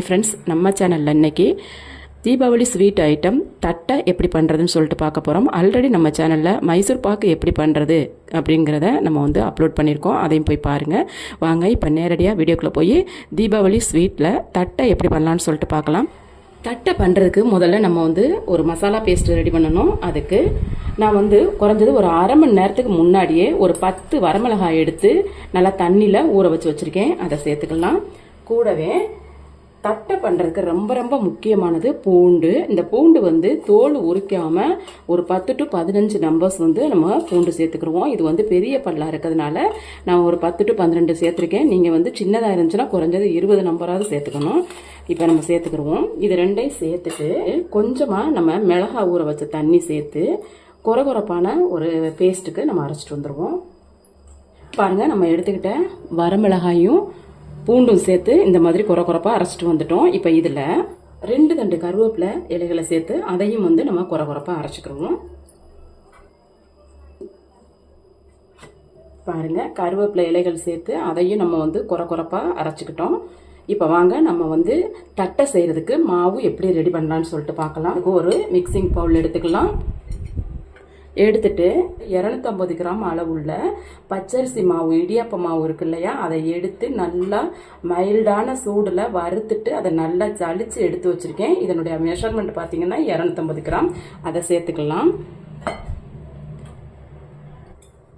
Hi friends நம்ம சேனலில் இன்றைக்கி தீபாவளி ஸ்வீட் ஐட்டம் தட்டை எப்படி பண்ணுறதுன்னு சொல்லிட்டு பார்க்க போகிறோம் ஆல்ரெடி நம்ம சேனலில் மைசூர் பாக்கு எப்படி பண்ணுறது அப்படிங்கிறத நம்ம வந்து அப்லோட் பண்ணியிருக்கோம். அதையும் போய் பாருங்கள் வாங்க இப்போ நேரடியாக வீடியோக்குள்ளே போய் தீபாவளி ஸ்வீட்டில் தட்டை எப்படி பண்ணலான்னு சொல்லிட்டு பார்க்கலாம். தட்டை பண்ணுறதுக்கு முதல்ல நம்ம வந்து ஒரு மசாலா பேஸ்ட் ரெடி பண்ணணும். அதுக்கு நான் வந்து குறைஞ்சது ஒரு அரை மணி நேரத்துக்கு முன்னாடியே ஒரு பத்து வரமிளகாய் எடுத்து நல்லா தண்ணியில் ஊற வச்சு வச்சுருக்கேன். அதை சேர்த்துக்கலாம். கூடவே தட்டை பண்ணுறதுக்கு ரொம்ப ரொம்ப முக்கியமானது பூண்டு. இந்த பூண்டு வந்து தோல் உரிக்காமல் ஒரு பத்து டு பதினஞ்சு நம்பர்ஸ் வந்து நம்ம பூண்டு சேர்த்துக்கிடுவோம். இது வந்து பெரிய பல்லாக இருக்கிறதுனால நான் ஒரு பத்து டு பன்னிரெண்டு சேர்த்துருக்கேன். நீங்கள் வந்து சின்னதாக இருந்துச்சுன்னா குறைஞ்சது இருபது நம்பராவது சேர்த்துக்கணும். இப்போ நம்ம சேர்த்துக்கிடுவோம். இது ரெண்டையும் சேர்த்துட்டு கொஞ்சமாக நம்ம மிளகா ஊற வச்ச தண்ணி சேர்த்து குறகுறப்பான ஒரு பேஸ்ட்டுக்கு நம்ம அரைச்சிட்டு வந்துடுவோம் பாருங்கள் நம்ம எடுத்துக்கிட்ட வரமிளகாயும் பூண்டும் சேர்த்து இந்த மாதிரி குறை குறைப்பாக அரைச்சிட்டு வந்துட்டோம். இப்போ இதில் ரெண்டு தண்டு கருவேப்பிலை இலைகளை சேர்த்து அதையும் வந்து நம்ம குறை குறைப்பாக அரைச்சிக்கிறோம் பாருங்க கருவேப்பிலை இலைகள் சேர்த்து அதையும் நம்ம வந்து குறை குறைப்பாக அரைச்சிக்கிட்டோம். இப்போ வாங்க நம்ம வந்து தட்டை செய்கிறதுக்கு மாவு எப்படி ரெடி பண்ணலான்னு சொல்லிட்டு பார்க்கலாம். ஒரு மிக்சிங் பவுல் எடுத்துக்கலாம். எடுத்துட்டு இரநூத்தம்பது கிராம் அளவுள்ள பச்சரிசி மாவு இடியாப்ப மாவு இருக்கு இல்லையா? அதை எடுத்து நல்லா மைல்டான சூடில் வறுத்துட்டு அதை நல்லா ஜலிச்சு எடுத்து வச்சுருக்கேன். இதனுடைய மெஷர்மெண்ட் பார்த்தீங்கன்னா இரநூத்தம்பது கிராம். அதை சேர்த்துக்கலாம்.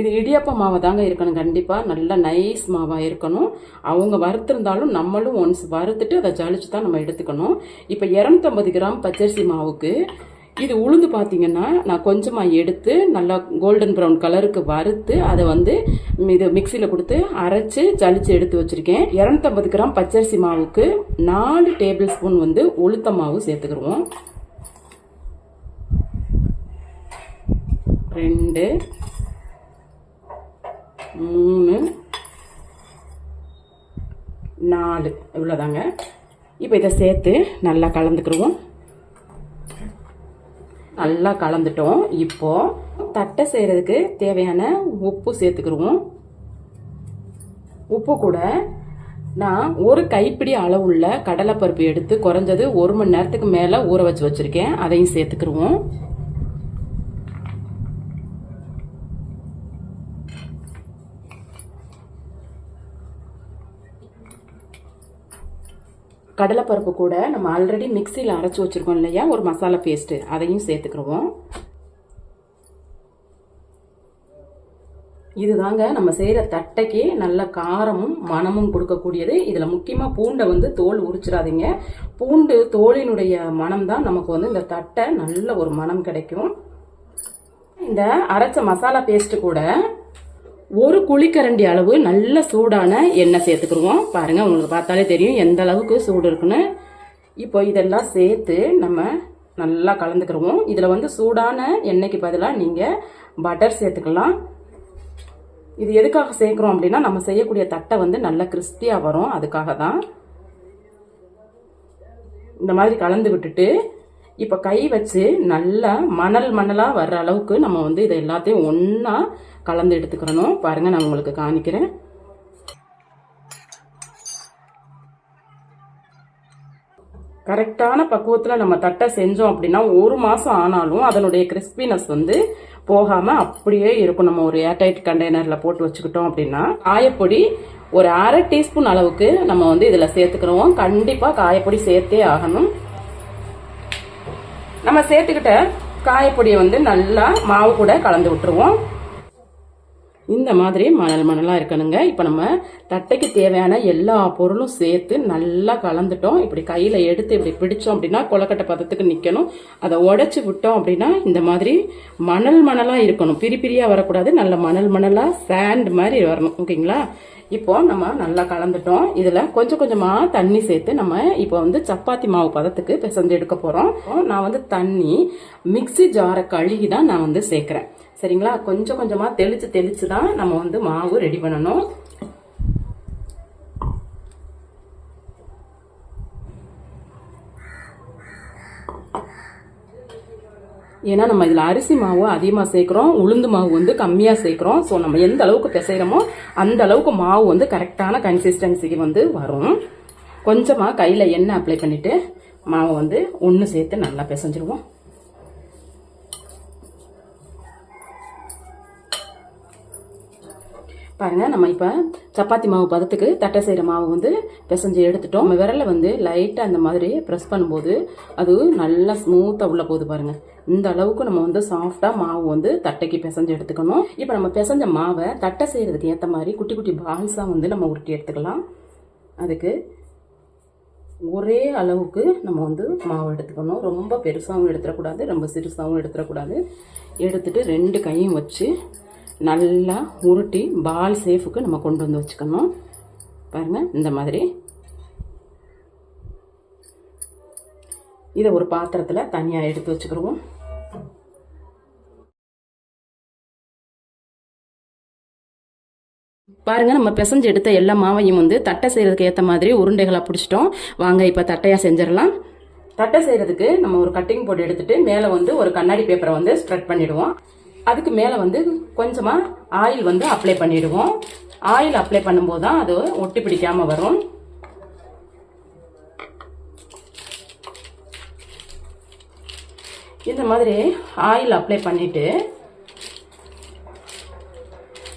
இது இடியாப்ப மாவு தாங்க இருக்கணும் கண்டிப்பாக நல்லா நைஸ் மாவாக இருக்கணும். அவங்க வறுத்திருந்தாலும் நம்மளும் ஒன்ஸ் வறுத்துட்டு அதை ஜலிச்சு தான் நம்ம எடுத்துக்கணும். இப்போ இரநூத்தம்பது கிராம் பச்சரிசி மாவுக்கு இது உளுந்து பார்த்தீங்கன்னா நான் கொஞ்சமாக எடுத்து நல்லா கோல்டன் ப்ரௌன் கலருக்கு வறுத்து அதை வந்து இது மிக்சியில் கொடுத்து அரைச்சி ஜலிச்சு எடுத்து வச்சுருக்கேன். இரநூத்தம்பது கிராம் பச்சரிசி மாவுக்கு நாலு டேபிள் ஸ்பூன் வந்து உளுத்த மாவு சேர்த்துக்கிடுவோம். ரெண்டு மூணு நாலு. இவ்வளோதாங்க இப்போ இதை சேர்த்து நல்லா கலந்துக்கிடுவோம். நல்லா கலந்துட்டோம். இப்போ தட்டை செய்கிறதுக்கு தேவையான உப்பு சேர்த்துக்கிடுவோம். உப்பு கூட நான் ஒரு கைப்பிடி அளவுள்ள கடலைப்பருப்பு எடுத்து குறைஞ்சது ஒரு மணி நேரத்துக்கு மேலே ஊற வச்சு வச்சுருக்கேன். அதையும் சேர்த்துக்கிடுவோம். கடலைப்பருப்பு கூட நம்ம ஆல்ரெடி மிக்சியில் அரைச்சி வச்சுருக்கோம் இல்லையா? ஒரு மசாலா பேஸ்ட்டு அதையும் சேர்த்துக்கிடுவோம். இதுதாங்க நம்ம செய்கிற தட்டைக்கு நல்ல காரமும் மனமும் கொடுக்கக்கூடியது. இதில் முக்கியமாக பூண்டை வந்து தோல் உரிச்சிடாதீங்க. பூண்டு தோலினுடைய மனம் தான் நமக்கு வந்து இந்த தட்டை நல்ல ஒரு மனம் கிடைக்கும். இந்த அரைச்ச மசாலா பேஸ்ட்டு கூட ஒரு குழிக்கரண்டி அளவு நல்ல சூடான எண்ணெய் சேர்த்துக்குருவோம் பாருங்கள் உங்களுக்கு பார்த்தாலே தெரியும் எந்த அளவுக்கு சூடு இருக்குன்னு. இப்போ இதெல்லாம் சேர்த்து நம்ம நல்லா கலந்துக்கிடுவோம். இதில் வந்து சூடான எண்ணெய்க்கு பதிலாக நீங்கள் பட்டர் சேர்த்துக்கலாம். இது எதுக்காக சேர்க்குறோம் அப்படின்னா நம்ம செய்யக்கூடிய தட்டை வந்து நல்லா கிறிஸ்பியாக வரும். அதுக்காக தான் இந்த மாதிரி கலந்து விட்டுட்டு இப்போ கை வச்சு நல்லா மணல் மணலாக வர்ற அளவுக்கு நம்ம வந்து இதை எல்லாத்தையும் ஒன்றா கலந்து எடுத்துக்கிறணும் பாருங்கள் நான் உங்களுக்கு காணிக்கிறேன் கரெக்டான பக்குவத்தில் நம்ம தட்டை செஞ்சோம் அப்படின்னா ஒரு மாதம் ஆனாலும் அதனுடைய கிறிஸ்பினஸ் வந்து போகாமல் அப்படியே இருக்கும். நம்ம ஒரு ஏர்டைட் கண்டெய்னரில் போட்டு வச்சுக்கிட்டோம் அப்படின்னா காயப்பொடி ஒரு அரை டீஸ்பூன் அளவுக்கு நம்ம வந்து இதில் சேர்த்துக்கிறோம். கண்டிப்பாக காயப்பொடி சேர்த்தே ஆகணும். நம்ம சேர்த்துக்கிட்ட காயப்பொடியை வந்து நல்லா மாவு கூட கலந்து விட்டுருவோம். இந்த மாதிரி மணல் மணலாக இருக்கணுங்க. இப்போ நம்ம தட்டைக்கு தேவையான எல்லா பொருளும் சேர்த்து நல்லா கலந்துட்டோம். இப்படி கையில் எடுத்து இப்படி பிடிச்சோம் அப்படின்னா கொலக்கட்டை பதத்துக்கு நிற்கணும் அதை உடச்சி விட்டோம் அப்படின்னா இந்த மாதிரி மணல் மணலாக இருக்கணும். பிரி பிரியாக வரக்கூடாது. நல்ல மணல் மணலாக சாண்ட் மாதிரி வரணும். ஓகேங்களா? இப்போ நம்ம நல்லா கலந்துட்டோம். இதில் கொஞ்சம் கொஞ்சமாக தண்ணி சேர்த்து நம்ம இப்போ வந்து சப்பாத்தி மாவு பதத்துக்கு பிசைஞ்சு எடுக்க போகிறோம் நான் வந்து தண்ணி மிக்சி ஜாரை கழுகி தான் நான் வந்து சேர்க்குறேன். சரிங்களா? கொஞ்சம் கொஞ்சமாக தெளித்து தெளித்து தான் நம்ம வந்து மாவு ரெடி பண்ணணும். ஏன்னா நம்ம இதில் அரிசி மாவு அதிகமாக சேர்க்குறோம். உளுந்து மாவு வந்து கம்மியாக சேர்க்குறோம். ஸோ நம்ம எந்த அளவுக்கு பிசைகிறோமோ அந்த அளவுக்கு மாவு வந்து கரெக்டான கன்சிஸ்டன்சிக்கு வந்து வரும். கொஞ்சமாக கையில் எண்ணெய் அப்ளை பண்ணிவிட்டு மாவை வந்து ஒன்று சேர்த்து நல்லா பிசைஞ்சிருவோம். பாருங்கள் நம்ம இப்போ சப்பாத்தி மாவு பதத்துக்கு தட்டை செய்கிற மாவு வந்து பிசைஞ்சு எடுத்துட்டோம். நம்ம விரலை வந்து லைட்டாக அந்த மாதிரி ப்ரெஸ் பண்ணும்போது அது நல்லா ஸ்மூத்தாக உள்ள போகுது பாருங்கள் இந்த அளவுக்கு நம்ம வந்து சாஃப்டாக மாவு வந்து தட்டைக்கு பிசைஞ்சு எடுத்துக்கணும். இப்போ நம்ம பிசைஞ்ச மாவை தட்டை செய்கிறதுக்கு ஏற்ற மாதிரி குட்டி குட்டி பால்ஸாக வந்து நம்ம உருட்டி எடுத்துக்கலாம். அதுக்கு ஒரே அளவுக்கு நம்ம வந்து மாவு எடுத்துக்கணும். ரொம்ப பெருசாகவும் எடுத்துடக்கூடாது ரொம்ப சிறுசாகவும் எடுத்துடக்கூடாது. எடுத்துட்டு ரெண்டு கையும் வச்சு நல்லா உருட்டி பால் சேஃபுக்கு நம்ம கொண்டு வந்து வச்சுக்கணும். பாருங்கள் இந்த மாதிரி. இதை ஒரு பாத்திரத்தில் தனியாக எடுத்து வச்சுக்கிடுவோம். பாருங்கள் நம்ம பிசைஞ்சு எடுத்த எல்லா மாவையும் வந்து தட்டை செய்கிறதுக்கு ஏற்ற மாதிரி உருண்டைகளாக பிடிச்சிட்டோம். வாங்க இப்போ தட்டையாக செஞ்சிடலாம். தட்டை செய்கிறதுக்கு நம்ம ஒரு கட்டிங் போட்டு எடுத்துட்டு மேலே வந்து ஒரு கண்ணாடி பேப்பரை வந்து ஸ்ப்ரெட் பண்ணிவிடுவோம் அதுக்கு மேலே வந்து கொஞ்சமாக ஆயில் வந்து அப்ளை பண்ணிவிடுவோம் ஆயில் அப்ளை பண்ணும்போது தான் அது ஒட்டி பிடிக்காமல் வரும். இந்த மாதிரி ஆயில் அப்ளை பண்ணிவிட்டு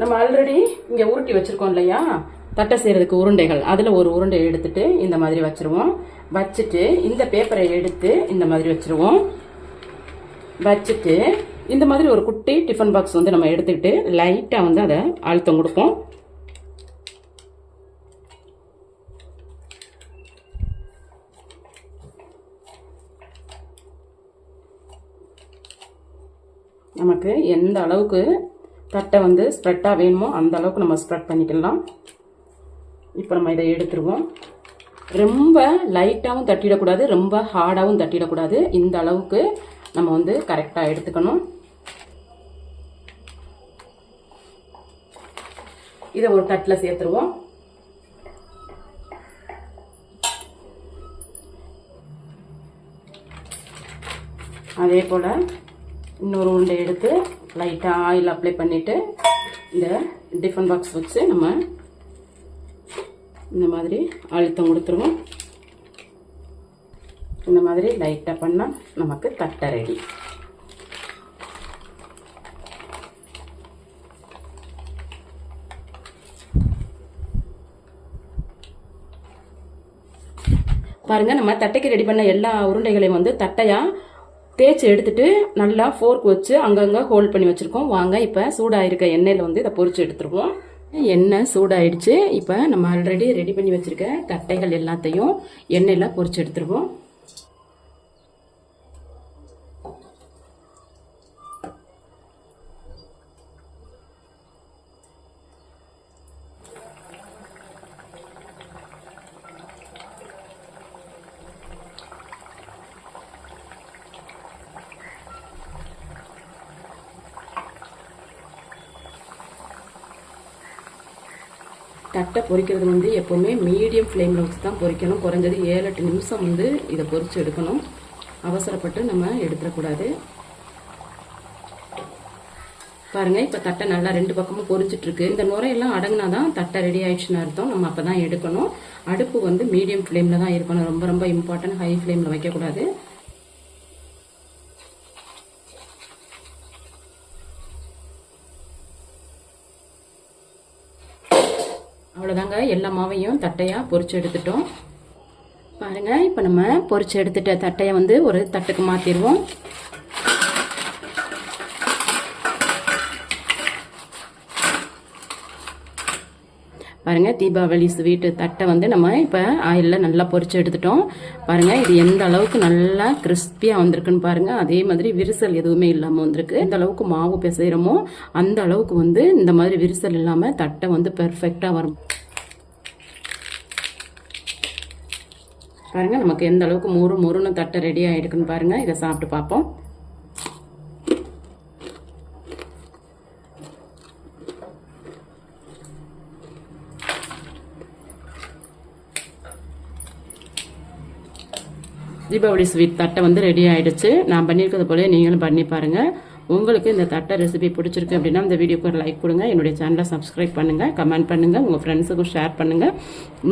நம்ம ஆல்ரெடி இங்கே உருட்டி வச்சுருக்கோம் இல்லையா? தட்டை செய்கிறதுக்கு உருண்டைகள். அதில் ஒரு உருண்டை எடுத்துட்டு இந்த மாதிரி வச்சிருவோம். வச்சுட்டு இந்த பேப்பரை எடுத்து இந்த மாதிரி வச்சுருவோம். வச்சுட்டு இந்த மாதிரி ஒரு குட்டி டிஃபன் பாக்ஸ் வந்து நம்ம எடுத்துக்கிட்டு லைட்டாக வந்து அதை அழுத்தம் கொடுப்போம். நமக்கு எந்த அளவுக்கு தட்டை வந்து ஸ்ப்ரெட்டாக வேணுமோ அந்த அளவுக்கு நம்ம ஸ்ப்ரெட் பண்ணிக்கலாம். இப்போ நம்ம இதை எடுத்துருவோம். ரொம்ப லைட்டாகவும் தட்டிடக்கூடாது ரொம்ப ஹார்டாகவும் தட்டிடக்கூடாது. இந்த அளவுக்கு நம்ம வந்து கரெக்டாக எடுத்துக்கணும். இதை ஒரு தட்டில் சேர்த்துருவோம். அதே போல் இன்னொரு உருண்டை எடுத்து லைட்டாக ஆயில் அப்ளை பண்ணிவிட்டு இந்த டிஃபன் பாக்ஸ் வச்சு நம்ம இந்த மாதிரி அழுத்தம் கொடுத்துருவோம். இந்த மாதிரி லைட்டாக பண்ணால் நமக்கு தட்டை ரெடி பாருங்க நம்ம தட்டைக்கு ரெடி பண்ண எல்லா உருண்டைகளையும் வந்து தட்டையாக தேய்ச்சி எடுத்துட்டு நல்லா ஃபோர்க் வச்சு அங்கங்கே ஹோல்ட் பண்ணி வச்சுருக்கோம். வாங்க இப்போ சூடாயிருக்க எண்ணெயில் வந்து இதை பொரிச்சு எடுத்துருவோம். எண்ணெய் சூடாயிடுச்சு. இப்போ நம்ம ஆல்ரெடி ரெடி பண்ணி வச்சுருக்க தட்டைகள் எல்லாத்தையும் எண்ணெயில் பொறிச்சு எடுத்துருவோம். தட்டை பொறிக்கிறது வந்து எப்போவுமே மீடியம் ஃப்ளேமில் வச்சு தான் பொறிக்கணும். குறைஞ்சது ஏழு எட்டு நிமிஷம் வந்து இதை பொறிச்சு எடுக்கணும். அவசரப்பட்டு நம்ம எடுத்துடக்கூடாது. பாருங்கள் இப்போ தட்டை நல்லா ரெண்டு பக்கமும் பொறிச்சிட்ருக்கு இந்த நுரையெல்லாம் அடங்கினா தான் தட்டை ரெடி ஆயிடுச்சுன்னு அர்த்தம். நம்ம அப்போ தான் எடுக்கணும். அடுப்பு வந்து மீடியம் ஃப்ளேமில் தான் இருக்கணும். ரொம்ப ரொம்ப இம்பார்ட்டன்ட் ஹை ஃப்ளேமில் வைக்கக்கூடாது. அவ்வளோதாங்க எல்லா மாவையும் தட்டையாக பொறிச்சு எடுத்துட்டோம். பாருங்கள் இப்போ நம்ம பொறிச்சு எடுத்துட்ட தட்டையை வந்து ஒரு தட்டுக்கு மாற்றிடுவோம் பாருங்க தீபாவளி ஸ்வீட்டு தட்டை வந்து நம்ம இப்போ ஆயிலில் நல்லா பொறிச்சு எடுத்துட்டோம். பாருங்க இது எந்த அளவுக்கு நல்லா கிறிஸ்பியாக வந்திருக்குன்னு பாருங்க. அதே மாதிரி விரிசல் எதுவுமே இல்லாமல் வந்திருக்கு. எந்த அளவுக்கு மாவு பிசைகிறோமோ அந்த அளவுக்கு வந்து இந்த மாதிரி விரிசல் இல்லாமல் தட்டை வந்து பெர்ஃபெக்டாக வரும். பாருங்க நமக்கு எந்த அளவுக்கு மொறு மொறுன்னு தட்டை ரெடி ஆகிடுக்குன்னு பாருங்க. இதை சாப்பிட்டு பார்ப்போம். தீபாவளி ஸ்வீட் தட்டை வந்து ரெடி ஆயிடுச்சு. நான் பண்ணியிருக்கிறது போல நீங்களும் பண்ணி பாருங்கள் உங்களுக்கு இந்த தட்டை ரெசிபி பிடிச்சிருக்கு அப்படின்னா இந்த வீடியோக்கு ஒரு லைக் கொடுங்க. என்னுடைய சேனலை சப்ஸ்கிரைப் பண்ணுங்கள் கமெண்ட் பண்ணுங்கள் உங்கள் ஃப்ரெண்ட்ஸுக்கும் ஷேர் பண்ணுங்கள்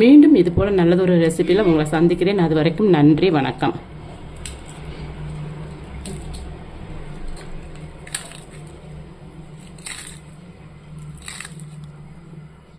மீண்டும் இது போல் நல்லதொரு ரெசிபியில் உங்களை சந்திக்கிறேன். அது வரைக்கும் நன்றி வணக்கம்.